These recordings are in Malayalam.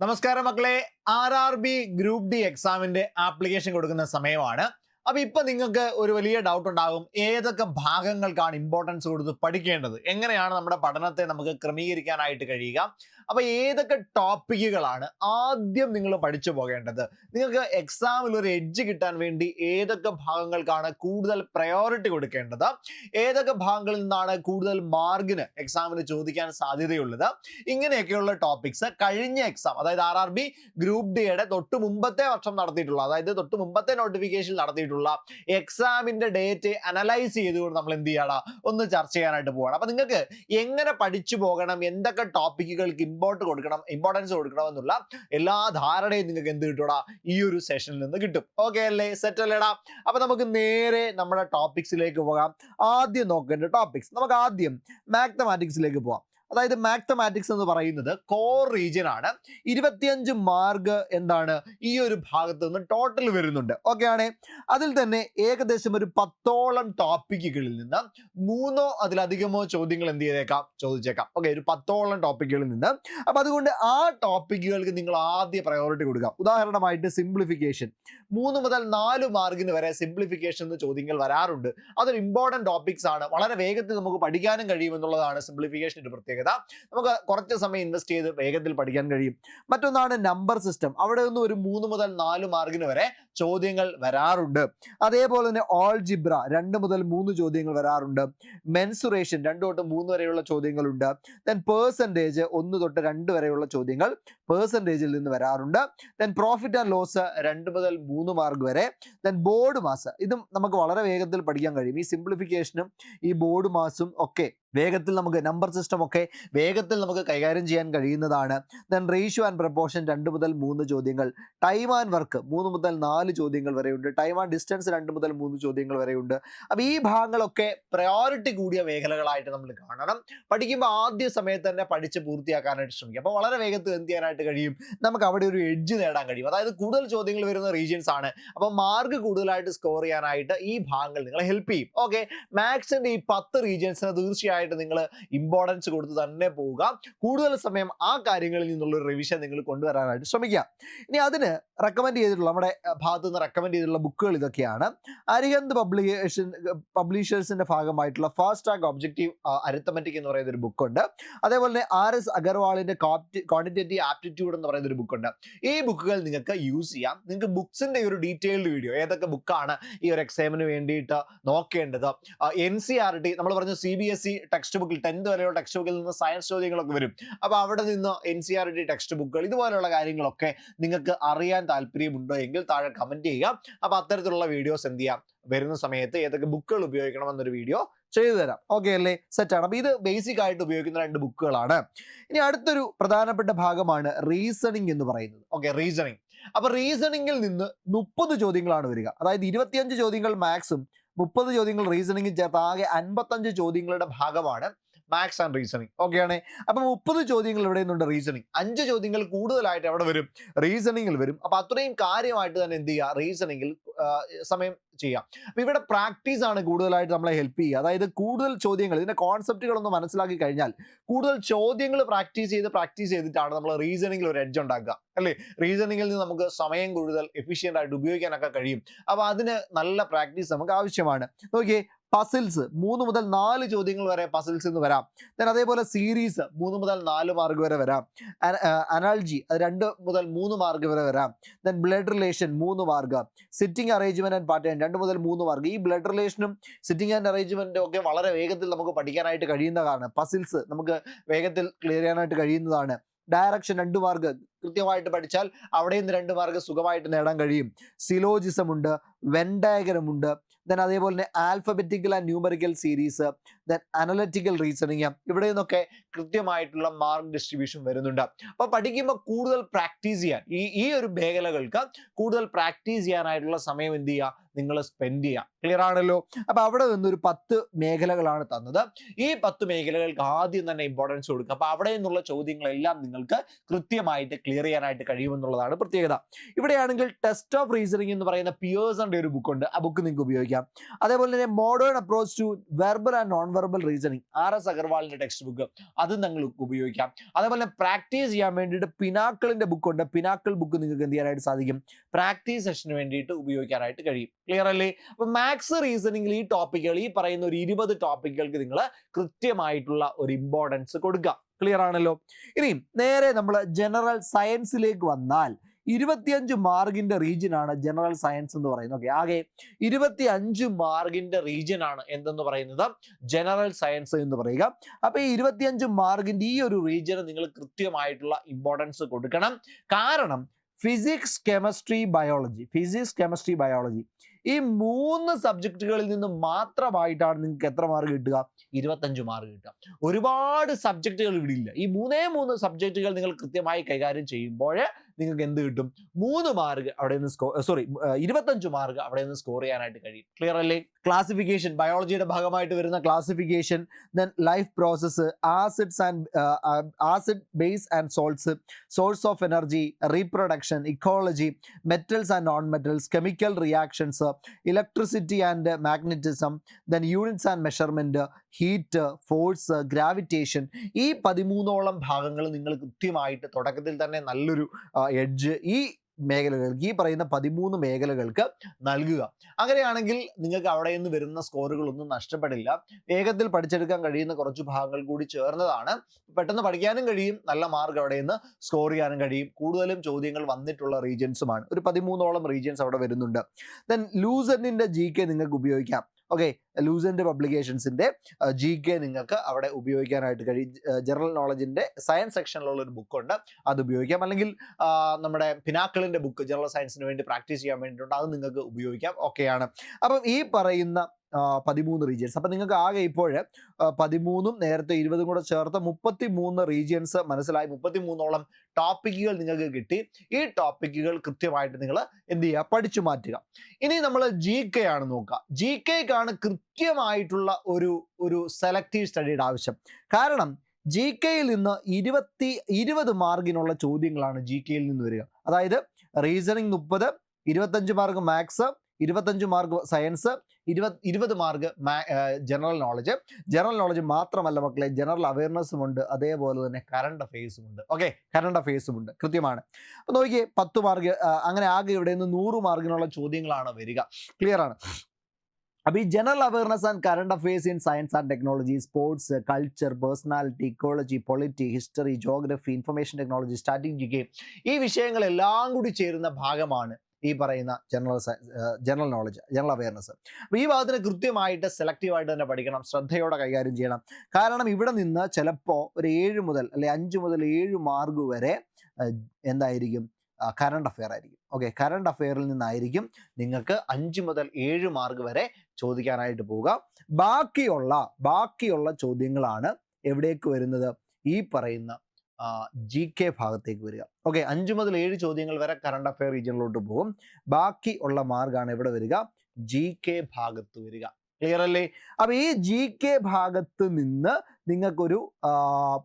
നമസ്കാരം മക്കളെ. R R B group D എക്സാമിന്റെ ആപ്ലിക്കേഷൻ കൊടുക്കുന്ന സമയമാണ്. അപ്പൊ ഇപ്പൊ നിങ്ങൾക്ക് ഒരു വലിയ ഡൗട്ട് ഉണ്ടാകും. ഏതൊക്കെ ഭാഗങ്ങൾക്കാണ് ഇമ്പോർട്ടൻസ് കൊടുത്ത് പഠിക്കേണ്ടത്? എങ്ങനെയാണ് നമ്മുടെ പഠനത്തെ നമുക്ക് ക്രമീകരിക്കാനായിട്ട് കഴിയുക? അപ്പൊ ഏതൊക്കെ ടോപ്പിക്കുകളാണ് ആദ്യം നിങ്ങൾ പഠിച്ചു പോകേണ്ടത്? നിങ്ങൾക്ക് എക്സാമിൽ ഒരു എഡ്ജ് കിട്ടാൻ വേണ്ടി ഏതൊക്കെ ഭാഗങ്ങൾക്കാണ് കൂടുതൽ പ്രയോറിറ്റി കൊടുക്കേണ്ടത്? ഏതൊക്കെ ഭാഗങ്ങളിൽ നിന്നാണ് കൂടുതൽ മാർഗിന് എക്സാമിന് ചോദിക്കാൻ സാധ്യതയുള്ളത്? ഇങ്ങനെയൊക്കെയുള്ള ടോപ്പിക്സ് കഴിഞ്ഞ എക്സാം അതായത് ആർ ആർ ബി ഗ്രൂപ്പ് ഡിയുടെ തൊട്ട് മുമ്പത്തെ വർഷം നടത്തിയിട്ടുള്ള അതായത് തൊട്ട് മുമ്പത്തെ നോട്ടിഫിക്കേഷൻ നടത്തിയിട്ടുള്ള എക്സാമിന്റെ ഡേറ്റ് അനലൈസ് ചെയ്തുകൊണ്ട് നമ്മൾ എന്ത് ചെയ്യണം ഒന്ന് ചർച്ച ചെയ്യാനായിട്ട് പോകണം അപ്പൊ നിങ്ങൾക്ക് എങ്ങനെ പഠിച്ചു പോകണം? എന്തൊക്കെ ടോപ്പിക്കുകൾക്ക് ഇമ്പോർട്ട് കൊടുക്കണം? ഇമ്പോർട്ടൻസ് കൊടുക്കണം എന്നുള്ള എല്ലാ ധാരണയും നിങ്ങൾക്ക് എന്ത് കിട്ടൂടാ ഈ ഒരു സെഷനിൽ നിന്ന് കിട്ടും. ഓക്കെ അല്ലേ? സെറ്റ് അല്ലേടാ? അപ്പൊ നമുക്ക് നേരെ നമ്മുടെ ടോപ്പിക്സിലേക്ക് പോകാം. ആദ്യം നോക്കേണ്ട ടോപ്പിക്സ് നമുക്ക് ആദ്യം മാത്തമാറ്റിക്സിലേക്ക് പോകാം അതായത് മാത്തമാറ്റിക്സ് എന്ന് പറയുന്നത് കോർ റീജിയൻ ആണ്. ഇരുപത്തിയഞ്ച് മാർക്ക് എന്താണ്? ഈ ഒരു ഭാഗത്ത് നിന്ന് ടോട്ടൽ വരുന്നുണ്ട്. ഓക്കെ ആണ്? അതിൽ തന്നെ ഏകദേശം ഒരു പത്തോളം ടോപ്പിക്കുകളിൽ നിന്ന് മൂന്നോ അതിലധികമോ ചോദ്യങ്ങൾ എന്ത് ചെയ്തേക്കാം? ചോദിച്ചേക്കാം. ഓക്കെ ഒരു പത്തോളം ടോപ്പിക്കുകളിൽ നിന്ന്. അപ്പൊ അതുകൊണ്ട് ആ ടോപ്പിക്കുകൾക്ക് നിങ്ങൾ ആദ്യ പ്രയോറിറ്റി കൊടുക്കുക. ഉദാഹരണമായിട്ട് സിംപ്ലിഫിക്കേഷൻ മൂന്ന് മുതൽ നാല് മാർക്കിന് വരെ സിംപ്ലിഫിക്കേഷൻ എന്ന് ചോദ്യങ്ങൾ വരാറുണ്ട്. അതൊരു ഇമ്പോർട്ടന്റ് ടോപ്പിക്സ് ആണ്. വളരെ വേഗത്തിൽ നമുക്ക് പഠിക്കാനും കഴിയുമെന്നുള്ളതാണ് സിംപ്ലിഫിക്കേഷന്റെ ഒരു പ്രത്യേകത. നമുക്ക് കുറച്ച് സമയം ഇൻവെസ്റ്റ് ചെയ്ത് വേഗത്തിൽ പഠിക്കാൻ കഴിയും. മറ്റൊന്നാണ് നമ്പർ സിസ്റ്റം അവിടെ നിന്ന് ഒരു മൂന്ന് മുതൽ നാല് മാർക്കിന് വരെ ചോദ്യങ്ങൾ വരാറുണ്ട്. അതേപോലെ തന്നെ ഓൾ ജിബ്ര രണ്ട് മുതൽ മൂന്ന് ചോദ്യങ്ങൾ വരാറുണ്ട്. മെൻസുറേഷൻ രണ്ട് തൊട്ട് മൂന്ന് വരെയുള്ള ചോദ്യങ്ങളുണ്ട്. ദെൻ പേഴ്സന്റേജ് ഒന്ന് തൊട്ട് രണ്ട് വരെയുള്ള ചോദ്യങ്ങൾ പേഴ്സന്റേജിൽ നിന്ന് വരാറുണ്ട്. ദെൻ പ്രോഫിറ്റ് ആൻഡ് ലോസ് രണ്ട് മുതൽ മൂന്ന് മാർക്ക് വരെ. ദെൻ ബോർഡ് മാസ് ഇതും നമുക്ക് വളരെ വേഗത്തിൽ പഠിക്കാൻ കഴിയും. ഈ സിംപ്ലിഫിക്കേഷനും ഈ ബോർഡ് മാസും ഒക്കെ വേഗത്തിൽ നമുക്ക് നമ്പർ സിസ്റ്റം ഒക്കെ വേഗത്തിൽ നമുക്ക് കൈകാര്യം ചെയ്യാൻ കഴിയുന്നതാണ്. ദെൻ റേഷ്യോ ആൻഡ് പ്രപ്പോർഷൻ രണ്ട് മുതൽ മൂന്ന് ചോദ്യങ്ങൾ. ടൈം ആൻഡ് വർക്ക് മൂന്ന് മുതൽ നാല് ചോദ്യങ്ങൾ വരെയുണ്ട്. ടൈം ആൻഡ് ഡിസ്റ്റൻസ് രണ്ട് മുതൽ മൂന്ന് ചോദ്യങ്ങൾ വരെയുണ്ട്. അപ്പോൾ ഈ ഭാഗങ്ങളൊക്കെ പ്രയോറിറ്റി കൂടിയ മേഖലകളായിട്ട് നമ്മൾ കാണണം. പഠിക്കുമ്പോൾ ആദ്യ സമയത്ത് തന്നെ പഠിച്ച് പൂർത്തിയാക്കാനായിട്ട് ശ്രമിക്കും അപ്പോൾ വളരെ വേഗത്തിൽ എന്ത് ചെയ്യാനായിട്ട് കഴിയും? നമുക്ക് അവിടെ ഒരു എഡ്ജ് നേടാൻ കഴിയും. അതായത് കൂടുതൽ ചോദ്യങ്ങൾ വരുന്ന റീജിയൻസ് ആണ്. അപ്പോൾ മാർക്ക് കൂടുതലായിട്ട് സ്കോർ ചെയ്യാനായിട്ട് ഈ ഭാഗങ്ങൾ നിങ്ങളെ ഹെൽപ്പ് ചെയ്യും. ഓക്കെ മാത്സിന്റെ ഈ പത്ത് റീജിയൻസിന് തീർച്ചയായിട്ടും നിങ്ങൾ ഇമ്പോർട്ടൻസ് കൊടുത്ത് തന്നെ പോവുക. കൂടുതൽ സമയം ആ കാര്യങ്ങളിൽ നിന്നുള്ള ഒരു റിവിഷൻ നിങ്ങൾ കൊണ്ടുവരാനായിട്ട് ശ്രമിക്കുക. ഇനി അതിന് റെക്കമെൻഡ് ചെയ്തിട്ടുള്ള നമ്മുടെ ഭാഗത്തു നിന്ന് റെക്കമെൻഡ് ചെയ്തിട്ടുള്ള ബുക്കുകൾ ഇതൊക്കെയാണ്. അരിഹന്ത് പബ്ലിക്കേഷൻ പബ്ലിഷേഴ്സിന്റെ ഭാഗമായിട്ടുള്ള ഫാസ്റ്റ് ട്രാക്ക് ഒബ്ജക്റ്റീവ് അരിത്തമെറ്റിക് എന്ന് പറയുന്ന ഒരു ബുക്കുണ്ട് അതേപോലെ തന്നെ ആർ എസ് അഗർവാളിന്റെ ക്വാണ്ടിറ്റേറ്റീവ് ആപ്റ്റിറ്റ്യൂഡ് എന്ന് പറയുന്ന ഒരു ബുക്കുണ്ട് ഈ ബുക്കുകൾ നിങ്ങൾക്ക് യൂസ് ചെയ്യാം. നിങ്ങൾക്ക് ബുക്സിന്റെ ഒരു ഡീറ്റെയിൽഡ് വീഡിയോ ഏതൊക്കെ ബുക്കാണ് ഈ ഒരു എക്സാമിന് വേണ്ടിയിട്ട് നോക്കേണ്ടത്. എൻ സി ആർ ടി നമ്മൾ പറഞ്ഞു C B S E text ബുക്കിൽ ടെൻത്ത് വരെയുള്ള ടെക്സ്റ്റ് ബുക്കിൽ നിന്ന് സയൻസ് ചോദ്യങ്ങളൊക്കെ വരും. അപ്പോൾ അവിടെ നിന്ന് N C R T text ബുക്കുകൾ ഇതുപോലെയുള്ള കാര്യങ്ങളൊക്കെ നിങ്ങൾക്ക് അറിയാൻ താല്പര്യമുണ്ടോ എങ്കിൽ താഴെ കമന്റ് ചെയ്യുക. അപ്പോൾ അത്തരത്തിലുള്ള വീഡിയോസ് എന്ത് ചെയ്യാം? വരുന്ന സമയത്ത് ഏതൊക്കെ ബുക്കുകൾ ഉപയോഗിക്കണം എന്നൊരു വീഡിയോ ചെയ്തു തരാം. ഓക്കെ അല്ലേ? സെറ്റാണ് അപ്പോൾ ഇത് ബേസിക് ആയിട്ട് ഉപയോഗിക്കുന്ന രണ്ട് ബുക്കുകളാണ് ഇനി അടുത്തൊരു പ്രധാനപ്പെട്ട ഭാഗമാണ് റീസണിങ് എന്ന് പറയുന്നത്. ഓക്കെ റീസണിങ് അപ്പൊ റീസണിങ്ങിൽ നിന്ന് മുപ്പത് ചോദ്യങ്ങളാണ് വരിക. അതായത് ഇരുപത്തിയഞ്ച് ചോദ്യങ്ങൾ മാത്സും മുപ്പത് ചോദ്യങ്ങൾ റീസണിങ്ങും ചേർത്ത് ആകെ അൻപത്തഞ്ച് ചോദ്യങ്ങളുടെ ഭാഗമാണ്. മാത്സ് ആൻഡ് റീസണിങ് ഓക്കെയാണ് അപ്പൊ മുപ്പത് ചോദ്യങ്ങൾ ഇവിടെ നിന്നുണ്ട്? റീസണിങ് അഞ്ച് ചോദ്യങ്ങൾ കൂടുതലായിട്ട് അവിടെ വരും? റീസണിങ്ങിൽ വരും. അപ്പൊ അത്രയും കാര്യമായിട്ട് തന്നെ എന്ത് ചെയ്യുക റീസണിങ്ങിൽ സമയം ചെയ്യാം. അപ്പൊ ഇവിടെ പ്രാക്ടീസ് ആണ് കൂടുതലായിട്ട് നമ്മളെ ഹെൽപ്പ് ചെയ്യുക. അതായത് കൂടുതൽ ചോദ്യങ്ങൾ ഇതിന്റെ കോൺസെപ്റ്റുകളൊന്ന് മനസ്സിലാക്കി കഴിഞ്ഞാൽ കൂടുതൽ ചോദ്യങ്ങൾ പ്രാക്ടീസ് ചെയ്ത് പ്രാക്ടീസ് ചെയ്തിട്ടാണ് നമ്മൾ റീസണിങ്ങിൽ ഒരു എഡ്ജ് ഉണ്ടാക്കുക. അല്ലേ? റീസണിങ്ങിൽ നിന്ന് നമുക്ക് സമയം കൂടുതൽ എഫിഷ്യന്റ് ആയിട്ട് ഉപയോഗിക്കാനൊക്കെ കഴിയും. അപ്പോൾ അതിന് നല്ല പ്രാക്ടീസ് നമുക്ക് ആവശ്യമാണ്. നോക്കിയേ പസിൽസ് മൂന്ന് മുതൽ നാല് ചോദ്യങ്ങൾ വരെ പസിൽസ് എന്ന് വരാം. ദെൻ അതേപോലെ സീരീസ് മൂന്ന് മുതൽ നാല് മാർക്ക് വരെ വരാം. അനാൾജി അത് രണ്ട് മുതൽ മൂന്ന് മാർക്ക് വരെ വരാം. ദെൻ ബ്ലഡ് റിലേഷൻ മൂന്ന് mark sitting arrangement and pattern രണ്ട് മുതൽ മൂന്ന് മാർക്ക് ഈ ബ്ലഡ് റിലേഷനും സിറ്റിംഗ് ആൻഡ് അറേഞ്ച്മെന്റും ഒക്കെ വളരെ വേഗത്തിൽ നമുക്ക് പഠിക്കാനായിട്ട് കഴിയുന്നതാണ് പസിൽസ് നമുക്ക് വേഗത്തിൽ ക്ലിയർ ചെയ്യാനായിട്ട് കഴിയുന്നതാണ്. ഡയറക്ഷൻ രണ്ട് മാർക്ക് കൃത്യമായിട്ട് പഠിച്ചാൽ അവിടെ നിന്ന് രണ്ട് മാർക്ക് സുഖമായിട്ട് നേടാൻ കഴിയും. സിലോജിസം ഉണ്ട് വെൻ ഡയഗ്രം ഉണ്ട് ദെൻ അതേപോലെ തന്നെ alphabetical and numerical series then analytical reasoning ഇവിടെ നിന്നൊക്കെ കൃത്യമായിട്ടുള്ള മാർക്ക് ഡിസ്ട്രിബ്യൂഷൻ വരുന്നുണ്ട്. അപ്പോൾ പഠിക്കുമ്പോൾ കൂടുതൽ പ്രാക്ടീസ് ചെയ്യാൻ ഈ ഈ ഒരു മേഖലകൾക്ക് കൂടുതൽ പ്രാക്ടീസ് ചെയ്യാനായിട്ടുള്ള സമയം എന്ത് ചെയ്യുക? നിങ്ങൾ സ്പെൻഡ് ചെയ്യുക. ക്ലിയർ ആണല്ലോ? അപ്പൊ അവിടെ നിന്നൊരു പത്ത് മേഖലകളാണ് തന്നത്. ഈ പത്ത് മേഖലകൾക്ക് ആദ്യം തന്നെ ഇമ്പോർട്ടൻസ് കൊടുക്കുക. അപ്പൊ അവിടെ നിന്നുള്ള ചോദ്യങ്ങളെല്ലാം നിങ്ങൾക്ക് കൃത്യമായിട്ട് ക്ലിയർ ചെയ്യാനായിട്ട് കഴിയുമെന്നുള്ളതാണ് പ്രത്യേകത. ഇവിടെയാണെങ്കിൽ ടെസ്റ്റ് ഓഫ് റീസണിംഗ് എന്ന് പറയുന്ന പിയേഴ്സന്റെ ഒരു ബുക്ക് ഉണ്ട്. ആ ബുക്ക് നിങ്ങൾക്ക് ഉപയോഗിക്കാം. അതേപോലെ തന്നെ modern approach to verbal and non verbal reasoning R S അഗർവാളിന്റെ text book അത് നിങ്ങൾക്ക് ഉപയോഗിക്കാം. അതേപോലെ പ്രാക്ടീസ് ചെയ്യാൻ വേണ്ടിയിട്ട് പിനാക്കിളിന്റെ ബുക്ക് ഉണ്ട്. പിനാക്കിൾ ബുക്ക് നിങ്ങൾക്ക് എന്ത് ചെയ്യാനായിട്ട് സാധിക്കും? പ്രാക്ടീസ് സെഷന് വേണ്ടിയിട്ട് ഉപയോഗിക്കാനായിട്ട് കഴിയും. ക്ലിയർ അല്ലേ? അപ്പൊ മാത്സ് റീസണിങ്ങിൽ ഈ ടോപ്പിക്കുകൾ ഈ പറയുന്ന ഒരു ഇരുപത് ടോപ്പിക്കുകൾക്ക് നിങ്ങൾ കൃത്യമായിട്ടുള്ള ഒരു ഇമ്പോർട്ടൻസ് കൊടുക്കുക. ക്ലിയർ ആണല്ലോ? ഇനി നേരെ നമ്മൾ ജനറൽ സയൻസിലേക്ക് വന്നാൽ ഇരുപത്തിയഞ്ച് മാർക്കിന്റെ റീജിയൻ ആണ് ജനറൽ സയൻസ് എന്ന് പറയുന്നത്. ഓക്കെ ആകെ ഇരുപത്തി അഞ്ച് മാർക്കിന്റെ റീജിയൻ ആണ് എന്തെന്ന് പറയുന്നത്? ജനറൽ സയൻസ് എന്ന് പറയുക. അപ്പൊ ഈ ഇരുപത്തിയഞ്ച് മാർക്കിന്റെ ഈ ഒരു റീജിയന് നിങ്ങൾ കൃത്യമായിട്ടുള്ള ഇമ്പോർട്ടൻസ് കൊടുക്കണം. കാരണം physics chemistry biology physics chemistry biology ഈ മൂന്ന് സബ്ജക്റ്റുകളിൽ നിന്ന് മാത്രമായിട്ടാണ് നിങ്ങൾക്ക് എത്ര മാർക്ക് കിട്ടുക? ഇരുപത്തഞ്ച് മാർക്ക് കിട്ടുക. ഒരുപാട് സബ്ജക്റ്റുകൾ ഇവിടെ ഇല്ല. ഈ മൂന്നേ മൂന്ന് സബ്ജക്റ്റുകൾ നിങ്ങൾ കൃത്യമായി കൈകാര്യം ചെയ്യുമ്പോൾ നിങ്ങൾക്ക് എന്ത് കിട്ടും? മൂന്ന് മാർക്ക് അവിടെ നിന്ന് സ്കോർ സോറി ഇരുപത്തഞ്ച് മാർക്ക് അവിടെ നിന്ന് സ്കോർ ചെയ്യാനായിട്ട് കഴിയും. ക്ലിയർ അല്ലേ? ക്ലാസിഫിക്കേഷൻ ബയോളജിയുടെ ഭാഗമായിട്ട് വരുന്ന classification then life process acids and acid base and salts source of energy reproduction ecology metals and non metals chemical reactions electricity and magnetism then units and measurement heat force gravitation ഈ പതിമൂന്നോളം ഭാഗങ്ങൾ നിങ്ങൾ കൃത്യമായിട്ട് തുടക്കത്തിൽ തന്നെ നല്ലൊരു എഡ്ജ് ഈ മേഖലകൾക്ക് ഈ പറയുന്ന പതിമൂന്ന് മേഖലകൾക്ക് നൽകുക. അങ്ങനെയാണെങ്കിൽ നിങ്ങൾക്ക് അവിടെ നിന്ന് വരുന്ന സ്കോറുകളൊന്നും നഷ്ടപ്പെടില്ല. വേഗത്തിൽ പഠിച്ചെടുക്കാൻ കഴിയുന്ന കുറച്ച് ഭാഗങ്ങൾ കൂടി ചേർന്നതാണ്. പെട്ടെന്ന് പഠിക്കാനും കഴിയും നല്ല മാർക്ക് അവിടെ നിന്ന് സ്കോർ ചെയ്യാനും കഴിയും. കൂടുതലും ചോദ്യങ്ങൾ വന്നിട്ടുള്ള റീജിയൻസുമാണ്. ഒരു പതിമൂന്നോളം റീജിയൻസ് അവിടെ വരുന്നുണ്ട്. ദെൻ ലൂസറിന്റെ ജി കെ നിങ്ങൾക്ക് ഉപയോഗിക്കാം. ഓക്കെ ലൂസറിന്റെ പബ്ലിക്കേഷൻസിന്റെ ജി കെ നിങ്ങൾക്ക് അവിടെ ഉപയോഗിക്കാനായിട്ട് കഴിയും. ജനറൽ നോളജിന്റെ സയൻസ് സെക്ഷനിലുള്ള ഒരു ബുക്കുണ്ട്. അത് ഉപയോഗിക്കാം. അല്ലെങ്കിൽ നമ്മുടെ പിനാക്കളിന്റെ ബുക്ക് ജനറൽ സയൻസിന് വേണ്ടി പ്രാക്ടീസ് ചെയ്യാൻ വേണ്ടിയിട്ടുണ്ട്. അത് നിങ്ങൾക്ക് ഉപയോഗിക്കാം. ഓക്കെയാണ് അപ്പം ഈ പറയുന്ന പതിമൂന്ന് റീജിയൻസ്. അപ്പം നിങ്ങൾക്ക് ആകെ ഇപ്പോൾ പതിമൂന്നും നേരത്തെ ഇരുപതും കൂടെ ചേർത്ത് മുപ്പത്തി മൂന്ന് റീജിയൻസ് മനസ്സിലായി. മുപ്പത്തി മൂന്നോളം ടോപ്പിക്കുകൾ നിങ്ങൾക്ക് കിട്ടി. ഈ ടോപ്പിക്കുകൾ കൃത്യമായിട്ട് നിങ്ങൾ എന്ത് ചെയ്യുക? പഠിച്ചു മാറ്റുക. ഇനി നമ്മൾ ജി കെ ആണ് നോക്കുക. ജി കെക്കാണ് കൃത്യമായിട്ടുള്ള ഒരു ഒരു സെലക്റ്റീവ് സ്റ്റഡിയുടെ ആവശ്യം. കാരണം ജി കെയിൽ നിന്ന് ഇരുപത്തി ഇരുപത് മാർഗിനുള്ള ചോദ്യങ്ങളാണ് ജി കെയിൽ നിന്ന് വരിക. അതായത് റീസണിങ് മുപ്പത് ഇരുപത്തഞ്ച് മാർക്ക് മാത്സ് ഇരുപത്തഞ്ച് മാർക്ക് സയൻസ് ഇരുപത് ഇരുപത് mark general knowledge general knowledge മാത്രമല്ല മക്കളെ ജനറൽ അവയർനെസ്സും ഉണ്ട്. അതേപോലെ തന്നെ കറണ്ട് അഫെയർസും ഉണ്ട്. ഓക്കെ കറണ്ട് അഫെയർസും ഉണ്ട്. കൃത്യമാണ്. അപ്പൊ നോക്കിയേ പത്ത് മാർക്ക് അങ്ങനെ ആകെ ഇവിടെ നിന്ന് നൂറ് മാർക്കിനുള്ള ചോദ്യങ്ങളാണ് വരിക. ക്ലിയർ ആണ്? അപ്പൊ ഈ general awareness and current affairs in science and technology sports culture personality ecology polity history geography information technology strategy game ഈ വിഷയങ്ങളെല്ലാം കൂടി ചേരുന്ന ഭാഗമാണ് ഈ പറയുന്ന general general knowledge general awareness അപ്പോൾ ഈ ഭാഗത്തിന് കൃത്യമായിട്ട് സെലക്റ്റീവായിട്ട് തന്നെ പഠിക്കണം ശ്രദ്ധയോടെ കൈകാര്യം ചെയ്യണം. കാരണം ഇവിടെ നിന്ന് ചിലപ്പോൾ ഒരു ഏഴ് മുതൽ അല്ലെ അഞ്ച് മുതൽ ഏഴ് മാർക്ക് വരെ എന്തായിരിക്കും? കറണ്ട് അഫെയർ ആയിരിക്കും. ഓക്കെ കറണ്ട് അഫെയറിൽ നിന്നായിരിക്കും നിങ്ങൾക്ക് അഞ്ച് മുതൽ ഏഴ് മാർക്ക് വരെ ചോദിക്കാനായിട്ട് പോവുക. ബാക്കിയുള്ള ബാക്കിയുള്ള ചോദ്യങ്ങളാണ് എവിടേക്ക് വരുന്നത്? ഈ പറയുന്ന ജി കെ ഭാഗത്തേക്ക് വരിക. ഓക്കെ അഞ്ച് മുതൽ ഏഴ് ചോദ്യങ്ങൾ വരെ കറണ്ട് അഫെയർ റീജിയനിലോട്ട് പോകും. ബാക്കി ഉള്ള മാർഗാണ് എവിടെ വരിക? ജി കെ ഭാഗത്ത് വരിക. ക്ലിയർ അല്ലേ? അപ്പൊ ഈ ജി കെ ഭാഗത്ത് നിന്ന് നിങ്ങൾക്കൊരു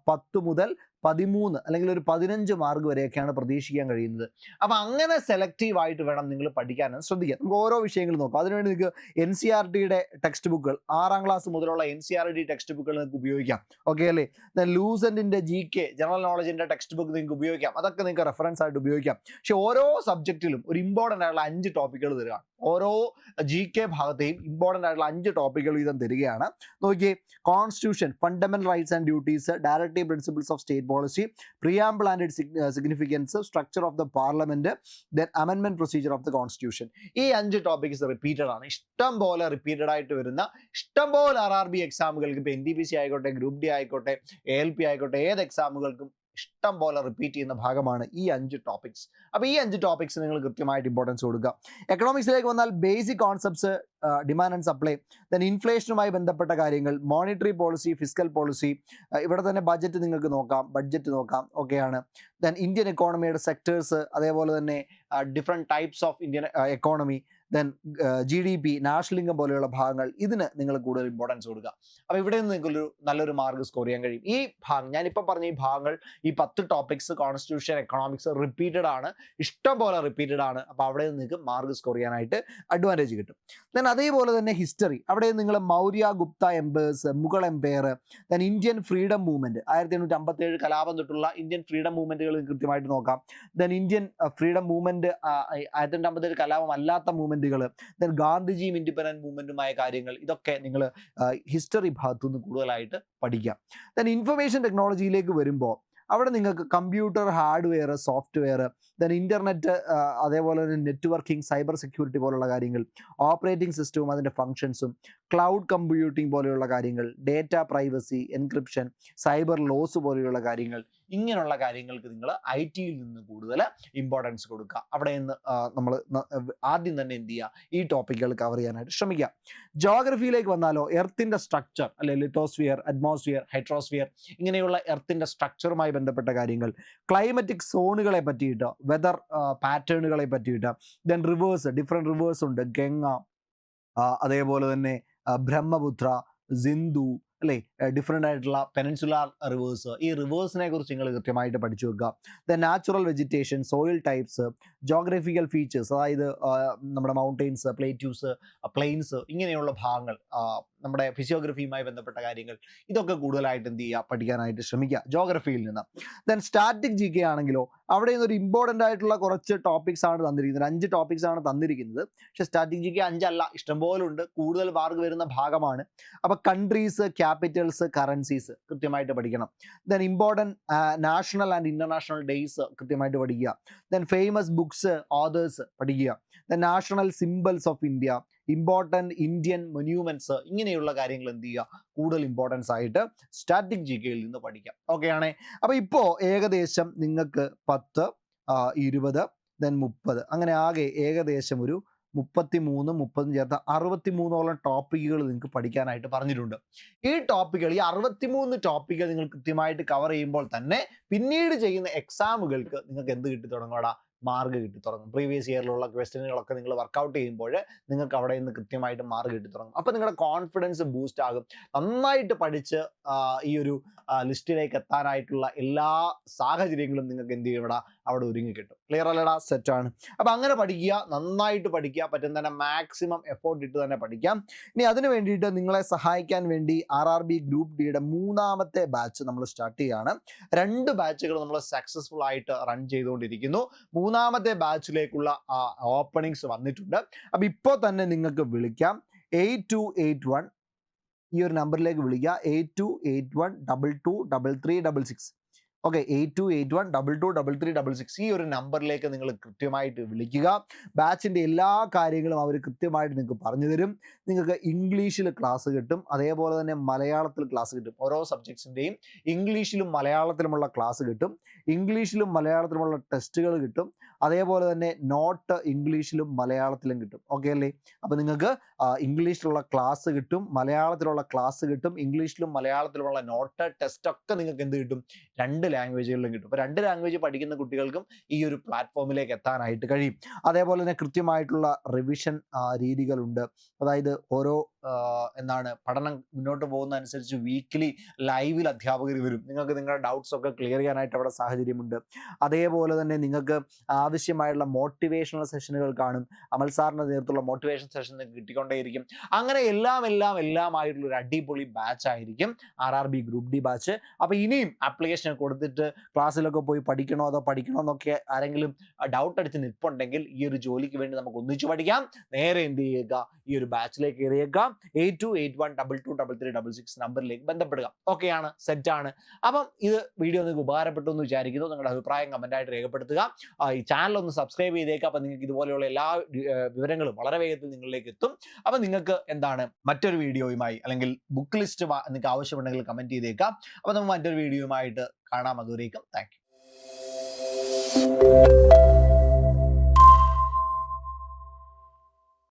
പത്ത് മുതൽ പതിമൂന്ന് അല്ലെങ്കിൽ ഒരു പതിനഞ്ച് മാർക്ക് വരെയൊക്കെയാണ് പ്രതീക്ഷിക്കാൻ കഴിയുന്നത്. അപ്പൊ അങ്ങനെ സെലക്റ്റീവ് ആയിട്ട് വേണം നിങ്ങൾ പഠിക്കാൻ. ശ്രദ്ധിക്കുക. നമുക്ക് ഓരോ വിഷയങ്ങൾ നോക്കാം. അതിനുവേണ്ടി നിങ്ങൾക്ക് എൻ സി ആർ ടിയുടെ ടെക്സ്റ്റ് ബുക്കുകൾ ആറാം ക്ലാസ് മുതലുള്ള N C R T text ബുക്കുകൾ നിങ്ങൾക്ക് ഉപയോഗിക്കാം. ഓക്കെ അല്ലേ? ലൂസന്റിന്റെ ജി കെ ജനറൽ നോളജിന്റെ ടെക്സ്റ്റ് ബുക്ക് നിങ്ങൾക്ക് ഉപയോഗിക്കാം. അതൊക്കെ നിങ്ങൾക്ക് റെഫറൻസ് ആയിട്ട് ഉപയോഗിക്കാം. പക്ഷെ ഓരോ സബ്ജക്റ്റിലും ഒരു ഇമ്പോർട്ടന്റ് ആയിട്ടുള്ള അഞ്ച് ടോപ്പിക്കുകൾ തരിക. ഓരോ ജി കെ ഭാഗത്തെയും ഇമ്പോർട്ടന്റ് ആയിട്ടുള്ള അഞ്ച് ടോപ്പിക്കുകൾ വീതം തരികയാണ്. നോക്കിയേ constitution fundamental rights and duties directive principles of state policy preamble and significance structure of the parliament then അമെൻമെന്റ് procedure of the constitution ഈ അഞ്ച് ടോപ്പിക്സ് റിപ്പീറ്റഡ് ആണ്. ഇഷ്ടം പോലെ റിപ്പീറ്റഡ് ആയിട്ട് വരുന്ന ഇഷ്ടം പോലെ ആർ ആർ ബി എക്സാമുകൾക്ക് ഇപ്പോൾ എൻ ഡി പി സി ആയിക്കോട്ടെ ഗ്രൂപ്പ് ഡി ആയിക്കോട്ടെ എ എൽ പി ആയിക്കോട്ടെ ഏത് എക്സാമുകൾക്കും ഇഷ്ടം പോലെ റിപ്പീറ്റ് ചെയ്യുന്ന ഭാഗമാണ് ഈ അഞ്ച് ടോപ്പിക്സ് അപ്പോൾ ഈ അഞ്ച് ടോപ്പിക്സ് നിങ്ങൾ കൃത്യമായിട്ട് ഇമ്പോർട്ടൻസ് കൊടുക്കുക. എക്കണോമിക്സിലേക്ക് വന്നാൽ basic concepts demand and supply then ഇൻഫ്ലേഷനുമായി ബന്ധപ്പെട്ട കാര്യങ്ങൾ മോണിറ്ററി പോളിസി ഫിസിക്കൽ പോളിസി ഇവിടെ തന്നെ ബഡ്ജറ്റ് നിങ്ങൾക്ക് നോക്കാം ബഡ്ജറ്റ് നോക്കാം ഒക്കെയാണ് ദെൻ ഇന്ത്യൻ എക്കോണമിയുടെ സെക്ടേഴ്സ് അതേപോലെ തന്നെ different types of Indian economy then G D P national income പോലെയുള്ള ഭാഗങ്ങൾ ഇതിന് നിങ്ങൾ കൂടുതൽ ഇമ്പോർട്ടൻസ് കൊടുക്കുക. അപ്പോൾ ഇവിടെ നിന്ന് നിങ്ങൾക്കൊരു നല്ലൊരു മാർക്ക് സ്കോർ ചെയ്യാൻ കഴിയും. ഈ ഭാഗം ഞാനിപ്പോൾ പറഞ്ഞ ഈ ഭാഗങ്ങൾ ഈ പത്ത് ടോപ്പിക്സ് കോൺസ്റ്റിറ്റ്യൂഷൻ എക്കണോമിക്സ് റിപ്പീറ്റഡ് ആണ്. ഇഷ്ടം പോലെ റിപ്പീറ്റഡ് ആണ്. അപ്പോൾ അവിടെ നിന്ന് നിങ്ങൾക്ക് മാർക്ക് സ്കോർ ചെയ്യാനായിട്ട് അഡ്വാന്റേജ് കിട്ടും. ദെൻ അതേപോലെ തന്നെ ഹിസ്റ്ററി അവിടെ നിങ്ങൾ Maurya Gupta empires Mughal empire then Indian freedom movement ആയിരത്തി എണ്ണൂറ്റി അമ്പത്തി ഏഴ് കലാപം തൊട്ടുള്ള ഇന്ത്യൻ ഫ്രീഡം മൂവ്മെന്റുകൾ കൃത്യമായിട്ട് നോക്കാം. ദെൻ ഇന്ത്യൻ ഫ്രീഡം മൂവ്മെന്റ് ആയിരത്തി എണ്ണൂറ്റി അമ്പത്തി ഏഴ് കലാപം അല്ലാത്ത മൂവ്മെന്റുകൾ ദെൻ ഗാന്ധിജിയും ഇൻഡിപെൻഡന്റ് മൂവ്മെന്റുമായ കാര്യങ്ങൾ ഇതൊക്കെ നിങ്ങൾ ഹിസ്റ്ററി ഭാഗത്തു നിന്ന് കൂടുതലായിട്ട് പഠിക്കാം. ദെൻ ഇൻഫർമേഷൻ ടെക്നോളജിയിലേക്ക് വരുമ്പോൾ അവിടെ നിങ്ങൾക്ക് computer hardware software then internet അതേപോലെ തന്നെ നെറ്റ്വർക്കിംഗ് സൈബർ സെക്യൂരിറ്റി പോലുള്ള കാര്യങ്ങൾ ഓപ്പറേറ്റിംഗ് സിസ്റ്റവും അതിന്റെ ഫങ്ഷൻസും ക്ലൗഡ് കമ്പ്യൂട്ടിംഗ് പോലെയുള്ള കാര്യങ്ങൾ data privacy encryption cyber laws പോലെയുള്ള കാര്യങ്ങൾ ഇങ്ങനെയുള്ള കാര്യങ്ങൾക്ക് നിങ്ങൾ ഐ ടിയിൽ നിന്ന് കൂടുതൽ ഇമ്പോർട്ടൻസ് കൊടുക്കുക. അവിടെ നിന്ന് നമ്മൾ ആദ്യം തന്നെ എന്ത് ചെയ്യുക? ഈ ടോപ്പിക്കുകൾ കവർ ചെയ്യാനായിട്ട് ശ്രമിക്കുക. ജോഗ്രഫിയിലേക്ക് വന്നാലോ എർത്തിന്റെ സ്ട്രക്ചർ അല്ലെ ലിത്തോസ്ഫിയർ അറ്റ്മോസ്ഫിയർ ഹൈഡ്രോസ്ഫിയർ ഇങ്ങനെയുള്ള എർത്തിന്റെ സ്ട്രക്ചറുമായി ബന്ധപ്പെട്ട കാര്യങ്ങൾ. ക്ലൈമറ്റിക് സോണുകളെ പറ്റിയിട്ട് വെതർ പാറ്റേണുകളെ പറ്റിയിട്ട് ദെൻ റിവേഴ്സ് ഡിഫറെന്റ് റിവേഴ്സ് ഉണ്ട്. ഗംഗ അതേപോലെ തന്നെ ബ്രഹ്മപുത്ര സിന്ധു അല്ലേ? ഡിഫറെന്റ് ആയിട്ടുള്ള പെനൻസുലാർ റിവേഴ്സ് ഈ റിവേഴ്സിനെ കുറിച്ച് നിങ്ങൾ കൃത്യമായിട്ട് പഠിച്ചു വെക്കുക. The natural vegetation soil types geographical features അതായത് നമ്മുടെ മൗണ്ടെയിൻസ് പ്ലേറ്റ്യൂസ് പ്ലെയിൻസ് ഇങ്ങനെയുള്ള ഭാഗങ്ങൾ നമ്മുടെ ഫിസിയോഗ്രഫിയുമായി ബന്ധപ്പെട്ട കാര്യങ്ങൾ ഇതൊക്കെ കൂടുതലായിട്ട് എന്ത് ചെയ്യുക? പഠിക്കാനായിട്ട് ശ്രമിക്കുക. ജോഗ്രഫിയിൽ നിന്ന്. ദെൻ സ്റ്റാറ്റിക് ജി കെ ആണെങ്കിലോ അവിടെ നിന്ന് ഒരു ഇമ്പോർട്ടന്റ് ആയിട്ടുള്ള കുറച്ച് ടോപ്പിക്സ് ആണ് തന്നിരിക്കുന്നത്. അഞ്ച് ടോപ്പിക്സ് ആണ് തന്നിരിക്കുന്നത്. പക്ഷേ സ്ട്രാറ്റജിക്ക് അഞ്ചല്ല ഇഷ്ടംപോലെ ഉണ്ട് കൂടുതൽ മാർക്ക് വരുന്ന ഭാഗമാണ്. അപ്പോൾ കൺട്രീസ് ക്യാപിറ്റൽസ് കറൻസീസ് കൃത്യമായിട്ട് പഠിക്കണം. Then important national and international days കൃത്യമായിട്ട് പഠിക്കുക. ദെൻ ഫേമസ് ബുക്സ് ഓതേഴ്സ് പഠിക്കുക. Then national symbols of India important Indian monuments ഇങ്ങനെയുള്ള കാര്യങ്ങൾ എന്ത് ചെയ്യുക? കൂടുതൽ ഇമ്പോർട്ടൻസ് ആയിട്ട് സ്റ്റാറ്റിക് ജി കെയിൽ നിന്ന് പഠിക്കാം. ഓക്കെ ആണേ? അപ്പോൾ ഇപ്പോൾ ഏകദേശം നിങ്ങൾക്ക് പത്ത് ഇരുപത് ദെൻ മുപ്പത്. അങ്ങനെ ആകെ ഏകദേശം ഒരു മുപ്പത്തി മൂന്ന് മുപ്പതും ചേർത്ത് അറുപത്തി മൂന്നോളം ടോപ്പിക്കുകൾ നിങ്ങൾക്ക് പഠിക്കാനായിട്ട് പറഞ്ഞിട്ടുണ്ട്. ഈ ടോപ്പിക്കുകൾ ഈ അറുപത്തിമൂന്ന് ടോപ്പിക്കുകൾ നിങ്ങൾ കൃത്യമായിട്ട് കവർ ചെയ്യുമ്പോൾ തന്നെ പിന്നീട് ചെയ്യുന്ന എക്സാമുകൾക്ക് നിങ്ങൾക്ക് എന്ത് കിട്ടി തുടങ്ങുവാടാ മാർക്ക് കിട്ടി തുടങ്ങും. പ്രീവിയസ് ഇയറിലുള്ള ക്വസ്റ്റ്യനുകളൊക്കെ നിങ്ങൾ വർക്കൗട്ട് ചെയ്യുമ്പോൾ നിങ്ങൾക്ക് അവിടെ നിന്ന് കൃത്യമായിട്ട് മാർക്ക് കിട്ടി തുടങ്ങും. അപ്പോൾ നിങ്ങളുടെ കോൺഫിഡൻസ് ബൂസ്റ്റ് ആകും. നന്നായിട്ട് പഠിച്ച് ഈ ഒരു ലിസ്റ്റിലേക്ക് എത്താനായിട്ടുള്ള എല്ലാ സാഹചര്യങ്ങളും നിങ്ങൾക്ക് എന്ത് ചെയ്യും? ഇവിടെ അവിടെ ഒരുങ്ങി കിട്ടും. ക്ലിയർ അല്ലടാ? സെറ്റാണ് അപ്പം അങ്ങനെ പഠിക്കുക നന്നായിട്ട് പഠിക്കുക പറ്റും തന്നെ മാക്സിമം എഫോർട്ട് ഇട്ട് തന്നെ പഠിക്കാം. ഇനി അതിന് വേണ്ടിയിട്ട് നിങ്ങളെ സഹായിക്കാൻ വേണ്ടി ആർ ആർ ബി ഗ്രൂപ്പ് ഡിയുടെ മൂന്നാമത്തെ ബാച്ച് നമ്മൾ സ്റ്റാർട്ട് ചെയ്യുകയാണ് രണ്ട് ബാച്ചുകൾ നമ്മൾ സക്സസ്ഫുൾ ആയിട്ട് റൺ ചെയ്തുകൊണ്ടിരിക്കുന്നു. മൂന്നാമത്തെ ബാച്ചിലേക്കുള്ള ഓപ്പണിങ്സ് വന്നിട്ടുണ്ട്. അപ്പോൾ ഇപ്പോൾ തന്നെ നിങ്ങൾക്ക് വിളിക്കാം. എയ്റ്റ് ടു എയ്റ്റ് വൺ ഈ ഒരു നമ്പറിലേക്ക് വിളിക്കുക. Eight two eight one double two double three double six. Okay eight two eight one double two double three double six ഈ ഒരു നമ്പറിലേക്ക് നിങ്ങൾ കൃത്യമായിട്ട് വിളിക്കുക. ബാച്ചിന്റെ എല്ലാ കാര്യങ്ങളും അവർ കൃത്യമായിട്ട് നിങ്ങൾക്ക് പറഞ്ഞു തരും. നിങ്ങൾക്ക് ഇംഗ്ലീഷിൽ ക്ലാസ് കിട്ടും. അതേപോലെ തന്നെ മലയാളത്തിൽ ക്ലാസ് കിട്ടും. ഓരോ സബ്ജക്ട്സിന്റെയും ഇംഗ്ലീഷിലും മലയാളത്തിലുമുള്ള ക്ലാസ് കിട്ടും. ഇംഗ്ലീഷിലും മലയാളത്തിലുമുള്ള ടെസ്റ്റുകൾ കിട്ടും. അതേപോലെ തന്നെ നോട്ട് ഇംഗ്ലീഷിലും മലയാളത്തിലും കിട്ടും. ഓക്കെ അല്ലേ? അപ്പോൾ നിങ്ങൾക്ക് ഇംഗ്ലീഷിലുള്ള ക്ലാസ് കിട്ടും മലയാളത്തിലുള്ള ക്ലാസ് കിട്ടും ഇംഗ്ലീഷിലും മലയാളത്തിലുമുള്ള നോട്ട് ടെസ്റ്റ് ഒക്കെ നിങ്ങൾക്ക് എന്ത് കിട്ടും? രണ്ട് ലാംഗ്വേജുകളിലും കിട്ടും. അപ്പോൾ രണ്ട് ലാംഗ്വേജ് പഠിക്കുന്ന കുട്ടികൾക്കും ഈ ഒരു പ്ലാറ്റ്ഫോമിലേക്ക് എത്താനായിട്ട് കഴിയും. അതേപോലെ തന്നെ കൃത്യമായിട്ടുള്ള റിവിഷൻ രീതികളുണ്ട്. അതായത് ഓരോ എന്താണ് പഠനം മുന്നോട്ട് പോകുന്ന അനുസരിച്ച് വീക്ക്ലി ലൈവിൽ അധ്യാപകർ വരും. നിങ്ങൾക്ക് നിങ്ങളുടെ ഡൗട്ട്സ് ഒക്കെ ക്ലിയർ ചെയ്യാനായിട്ട് അവിടെ സാഹചര്യമുണ്ട്. അതേപോലെ തന്നെ നിങ്ങൾക്ക് ആവശ്യമായുള്ള മോട്ടിവേഷണൽ സെഷനുകൾ കാണും. അമൽ സാറിന്റെ നേതൃത്വമുള്ള മോട്ടിവേഷൻ സെഷൻ കിട്ടിക്കൊണ്ടേയിരിക്കും. അങ്ങനെ എല്ലാം എല്ലാം എല്ലാം ആയിട്ടുള്ള ഒരു അടിപൊളി ബാച്ച് ആയിരിക്കും R R B group D batch അപ്പോൾ ഇനിയും ആപ്ലിക്കേഷൻ കൊടുത്തിട്ട് ക്ലാസ്സിലൊക്കെ പോയി പഠിക്കണോ അതോ പഠിക്കണോ എന്നൊക്കെ ആരെങ്കിലും ഡൗട്ട് അടിച്ച് നിൽപ്പുണ്ടെങ്കിൽ ഈ ഒരു ജോലിക്ക് വേണ്ടി നമുക്ക് ഒന്നിച്ചു പഠിക്കാം. നേരെ എന്ത് ചെയ്യുക? ഈ ഒരു ബാച്ചിലേക്ക് കയറിയേക്കാം. Eight two eight one double two double three double six നമ്പറിലേക്ക് ബന്ധപ്പെടുക. ഓക്കെയാണ് സെറ്റാണ് അപ്പം ഇത് വീഡിയോ നിങ്ങൾക്ക് ഉപകാരപ്പെട്ടു എന്ന് വിചാരിക്കുന്നു. നിങ്ങളുടെ അഭിപ്രായം കമന്റായിട്ട് രേഖപ്പെടുത്തുക. ഈ ചാനൽ ഒന്ന് സബ്സ്ക്രൈബ് ചെയ്തേക്കുക അപ്പം നിങ്ങൾക്ക് ഇതുപോലെയുള്ള എല്ലാ വിവരങ്ങളും വളരെ വേഗത്തിൽ നിങ്ങളിലേക്ക് എത്തും. അപ്പം നിങ്ങൾക്ക് എന്താണ്? മറ്റൊരു വീഡിയോയുമായി അല്ലെങ്കിൽ ബുക്ക് ലിസ്റ്റ് നിങ്ങൾക്ക് ആവശ്യമുണ്ടെങ്കിൽ കമന്റ് ചെയ്തേക്കാം. അപ്പം നമുക്ക് മറ്റൊരു വീഡിയോയുമായിട്ട് കാണാം. അതുവരേക്കും താങ്ക് യു